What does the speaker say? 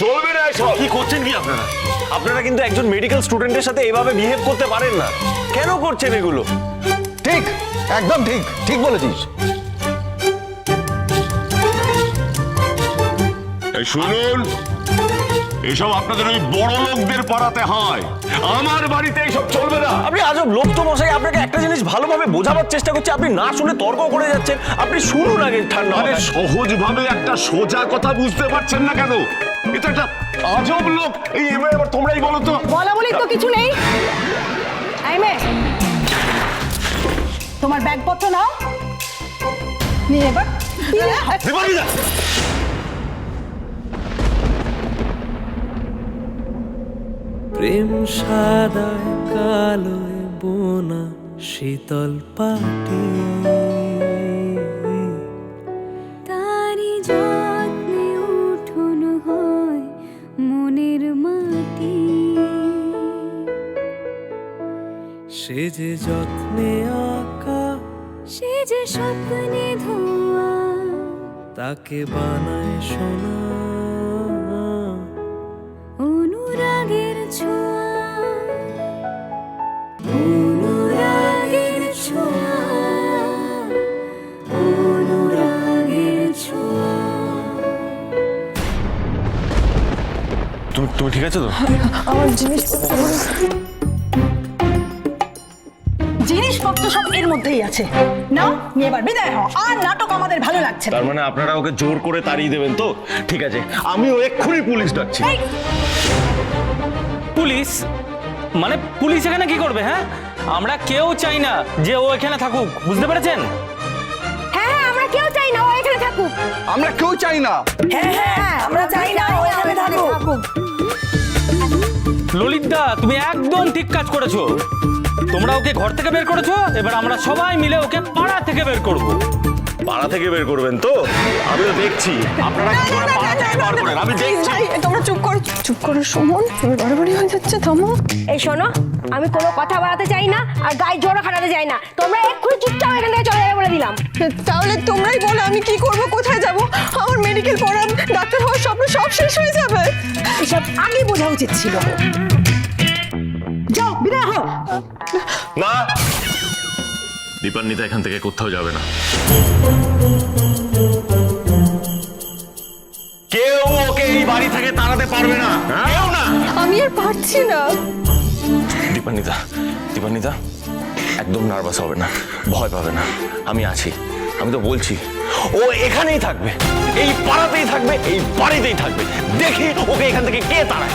চলবে না এসব। কি করছেন কি আপনারা? আপনারা কিন্তু একজন মেডিকেল স্টুডেন্টের সাথে এভাবে বিহেভ করতে পারেন না। কেন করছেন এগুলো? ঠিক একদম ঠিক ঠিক বলেছিস। এই শুনুন এসব আপনাদের ওই বড় লোকদের পাড়াতে হয়। আমার বাড়িতে এসব চলবে না। আপনি আজব লোক তো মশাই আপনাকে একটা জিনিস ভালোভাবে বোঝাবার চেষ্টা করছে আপনি না শুনে তর্ক করে যাচ্ছেন আপনি শুনুন আগে ঠান্ডা আরে মাথায়। সহজ ভাবে একটা সোজা কথা বুঝতে পারছেন না কেন? এটা একটা আজব লোক। এই এবার এবার তোমরাই বলো তো। বলা বলি তো কিছু নেই। তোমার ব্যাগপত্র নাও। নিয়ে এবার। দেবালিদা প্রেম সাদায় কালো বোনা শীতল পাটি। সে যে যত্নে আঁকা সে যে স্বপ্নে ধোয়া তাকে বানায় সোনা। অনুরাগের ছোঁয়া অনুরাগের ছোঁয়া অনুরাগের ছোঁয়া। তুমি তুমি ঠিক আছে তো? জিনিসপত্র সব এর মধ্যেই আছে। নাও নিয়ে এবার বিদায় হও। আর নাটক আমাদের ভালো লাগছে না। তার মানে আপনারা ওকে জোর করে তাড়িয়ে দেবেন তো? ঠিক আছে আমিও এক্ষুনি পুলিশ ডাকছি। এই, পুলিশ? মানে পুলিশ এখানে কি করবে হ্যাঁ? আমরা কেউ চাই না যে ও এখানে থাকুক বুঝতে পেরেছেন? হ্যাঁ হ্যাঁ আমরা কেউ চাই না ও এখানে থাকুক। আমরা কেউ চাই না। হ্যাঁ হ্যাঁ তুমি একদম ঠিক কাজ করেছ। তোমরা ওকে ঘর থেকে বের করেছ এবার আমরা সবাই মিলে ওকে পাড়া থেকে বের করব। পাড়া থেকে বের করবেন তো? আমিও দেখছি। আপনারা কি করে পাড়া থেকে বার করেন? আমি দেখছি। তোমরা চুপ করো চুপ করো সুমন। এবার বাড়াবাড়ি হয়ে যাচ্ছে থামো। এই শোনো আমি কোনো কথা বাড়াতে চাই না আর গায়ে জোরও খাটাতে চাই না। তোমরা এক্ষুনি চুপচাপ এখান থেকে চলে যাবে বলে দিলাম। তাহলে তোমরাই বলো আমি কি করব কোথায় যাব? আমার মেডিকেল পড়া ডাক্তার হওয়ার স্বপ্ন সব শেষ হয়ে যাবে। এসব আগে বোঝা উচিত ছিল। না। দীপান্বিতা এখান থেকে কোথাও যাবে না। কেউ ওকে এই বাড়ি থেকে তাড়াতে পারবে না। কেউ না। আমি আর পারছি না। দীপান্বিতা দীপান্বিতা একদম নার্ভাস হবে না ভয় পাবে না। আমি আছি আমি তো বলছি ও এখানেই থাকবে এই পাড়াতেই থাকবে এই বাড়িতেই থাকবে। দেখি ওকে এখান থেকে কে তাড়ায়।